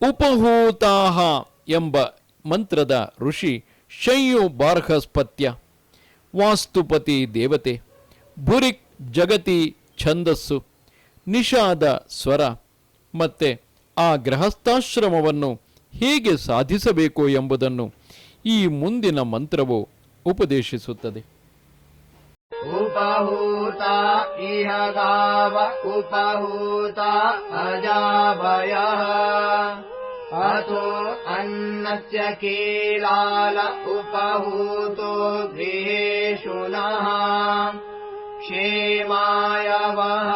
ಉಪಹೂತಾಹ ಎಂಬ ಮಂತ್ರದ ಋಷಿ ಶಯ್ಯು ಬಾರ್ಹಸ್ಪತ್ಯ ವಾಸ್ತುಪತಿ ದೇವತೆ ಭುರಿಕ್ ಜಗತಿ ಛಂದಸ್ಸು ನಿಷಾದ ಸ್ವರ ಮತ್ತೆ ಆ ಗೃಹಸ್ಥಾಶ್ರಮವನ್ನು ಹೇಗೆ ಸಾಧಿಸಬೇಕು ಎಂಬುದನ್ನು ಈ ಮುಂದಿನ ಮಂತ್ರವು ಉಪದೇಶಿಸುತ್ತದೆ उपहूता इह गाव उपहूता अजाभयः अथो अन्नस्य कीलाल उपहूतो गृहेषु नः क्षेमाय वः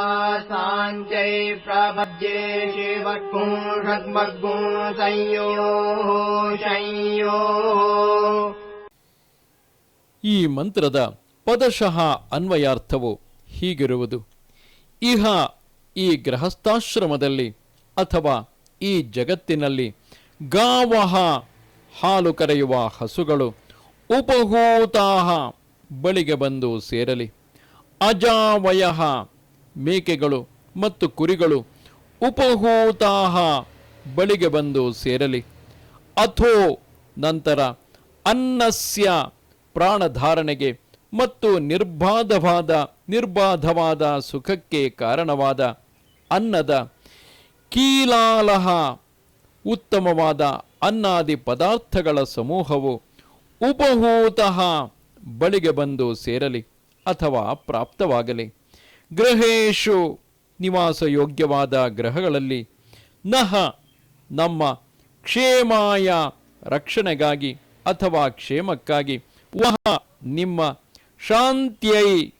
साञ्चै प्रपद्ये शिवगुंषद्मग्गुं संयोः संयोः ಈ ಮಂತ್ರದ ಪದಶಃ ಅನ್ವಯಾರ್ಥವು ಹೀಗಿರುವುದು ಇಹ ಈ ಗೃಹಸ್ಥಾಶ್ರಮದಲ್ಲಿ ಅಥವಾ ಈ ಜಗತ್ತಿನಲ್ಲಿ ಗಾವಹ ಹಾಲು ಕರೆಯುವ ಹಸುಗಳು ಉಪಹೂತಾಹ ಬಳಿಗೆ ಬಂದು ಸೇರಲಿ. ಅಜಾವಯ ಮೇಕೆಗಳು ಮತ್ತು ಕುರಿಗಳು ಉಪಹೂತಾಹ ಬಳಿಗೆ ಬಂದು ಸೇರಲಿ. ಅಥೋ ನಂತರ ಅನ್ನಸ್ಯ ಪ್ರಾಣಧಾರಣೆಗೆ ಮತ್ತು ನಿರ್ಬಾಧವಾದ ನಿರ್ಬಾಧವಾದ ಸುಖಕ್ಕೆ ಕಾರಣವಾದ ಅನ್ನದ ಕೀಲಾಲಹ, ಉತ್ತಮವಾದ ಅನ್ನಾದಿ ಪದಾರ್ಥಗಳ ಸಮೂಹವು ಉಪಹೂತಃ ಬಳಿಗೆ ಬಂದು ಸೇರಲಿ ಅಥವಾ ಪ್ರಾಪ್ತವಾಗಲಿ. ಗೃಹೇಶು ನಿವಾಸಯೋಗ್ಯವಾದ ಗ್ರಹಗಳಲ್ಲಿ ನಹ, ನಮ್ಮ ಕ್ಷೇಮಾಯ ರಕ್ಷಣೆಗಾಗಿ ಅಥವಾ ಕ್ಷೇಮಕ್ಕಾಗಿ, ವಹ, ನಿಮ್ಮ ಶಾಂತಿಯೈ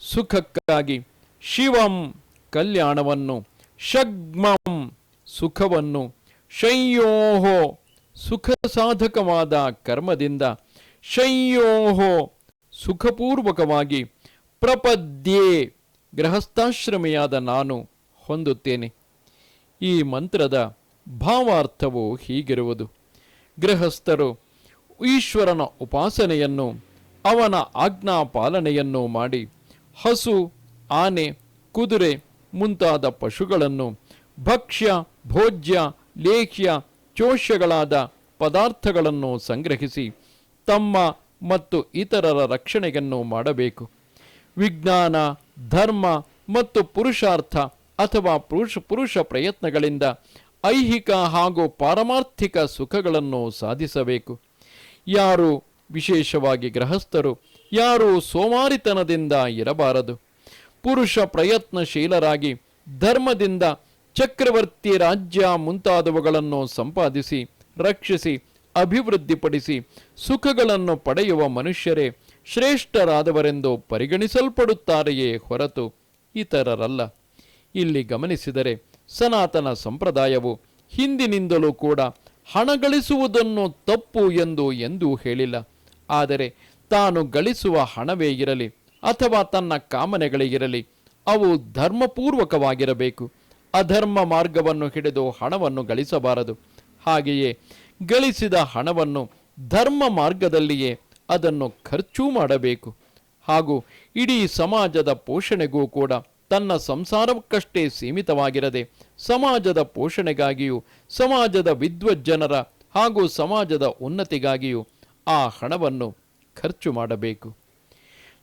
ಸುಖಕ್ಕಾಗಿ ಶಿವಂ ಕಲ್ಯಾಣವನ್ನು ಷಗ್ಮಂ ಸುಖವನ್ನು ಶಯ್ಯೋಹೋ ಸುಖ ಸಾಧಕವಾದ ಕರ್ಮದಿಂದ ಶಯ್ಯೋಹೋ ಸುಖಪೂರ್ವಕವಾಗಿ ಪ್ರಪದ್ಯೆ ಗೃಹಸ್ಥಾಶ್ರಮಿಯಾದ ನಾನು ಹೊಂದುತ್ತೇನೆ. ಈ ಮಂತ್ರದ ಭಾವಾರ್ಥವು ಹೀಗಿರುವುದು. ಗೃಹಸ್ಥರು ಈಶ್ವರನ ಉಪಾಸನೆಯನ್ನು, ಅವನ ಆಜ್ಞಾ ಪಾಲನೆಯನ್ನು ಮಾಡಿ ಹಸು, ಆನೆ, ಕುದುರೆ ಮುಂತಾದ ಪಶುಗಳನ್ನು ಭಕ್ಷ್ಯ, ಭೋಜ್ಯ, ಲೇಖ್ಯ, ಚೋಷ್ಯಗಳಾದ ಪದಾರ್ಥಗಳನ್ನು ಸಂಗ್ರಹಿಸಿ ತಮ್ಮ ಮತ್ತು ಇತರರ ರಕ್ಷಣೆಯನ್ನು ಮಾಡಬೇಕು. ವಿಜ್ಞಾನ, ಧರ್ಮ ಮತ್ತು ಪುರುಷಾರ್ಥ ಅಥವಾ ಪುರುಷ ಪುರುಷ ಪ್ರಯತ್ನಗಳಿಂದ ಐಹಿಕ ಹಾಗೂ ಪಾರಮಾರ್ಥಿಕ ಸುಖಗಳನ್ನು ಸಾಧಿಸಬೇಕು. ಯಾರು ವಿಶೇಷವಾಗಿ ಗೃಹಸ್ಥರು, ಯಾರು ಸೋಮಾರಿತನದಿಂದ ಇರಬಾರದು. ಪುರುಷ ಪ್ರಯತ್ನಶೀಲರಾಗಿ ಧರ್ಮದಿಂದ ಚಕ್ರವರ್ತಿ ರಾಜ್ಯ ಮುಂತಾದವುಗಳನ್ನು ಸಂಪಾದಿಸಿ, ರಕ್ಷಿಸಿ, ಅಭಿವೃದ್ಧಿಪಡಿಸಿ ಸುಖಗಳನ್ನು ಪಡೆಯುವ ಮನುಷ್ಯರೇ ಶ್ರೇಷ್ಠರಾದವರೆಂದು ಪರಿಗಣಿಸಲ್ಪಡುತ್ತಾರೆಯೇ ಹೊರತು ಇತರರಲ್ಲ. ಇಲ್ಲಿ ಗಮನಿಸಿದರೆ ಸನಾತನ ಸಂಪ್ರದಾಯವು ಹಿಂದಿನಿಂದಲೂ ಕೂಡ ಹಣ ಗಳಿಸುವುದನ್ನು ತಪ್ಪು ಎಂದು ಎಂದೂ ಹೇಳಿಲ್ಲ. ಆದರೆ ತಾನು ಗಳಿಸುವ ಹಣವೇ ಇರಲಿ ಅಥವಾ ತನ್ನ ಕಾಮನೆಗಳಿಗಿರಲಿ, ಅವು ಧರ್ಮಪೂರ್ವಕವಾಗಿರಬೇಕು. ಅಧರ್ಮ ಮಾರ್ಗವನ್ನು ಹಿಡಿದು ಹಣವನ್ನು ಗಳಿಸಬಾರದು. ಹಾಗೆಯೇ ಗಳಿಸಿದ ಹಣವನ್ನು ಧರ್ಮ ಮಾರ್ಗದಲ್ಲಿಯೇ ಅದನ್ನು ಖರ್ಚು ಮಾಡಬೇಕು. ಹಾಗೂ ಇಡೀ ಸಮಾಜದ ಪೋಷಣೆಗೂ ಕೂಡ ತನ್ನ ಸಂಸಾರಕ್ಕಷ್ಟೇ ಸೀಮಿತವಾಗಿರದೆ, ಸಮಾಜದ ಪೋಷಣೆಗಾಗಿಯೂ, ಸಮಾಜದ ವಿದ್ವಜ್ಜನರ ಹಾಗೂ ಸಮಾಜದ ಉನ್ನತಿಗಾಗಿಯೂ ಆ ಹಣವನ್ನು ಖರ್ಚು ಮಾಡಬೇಕು.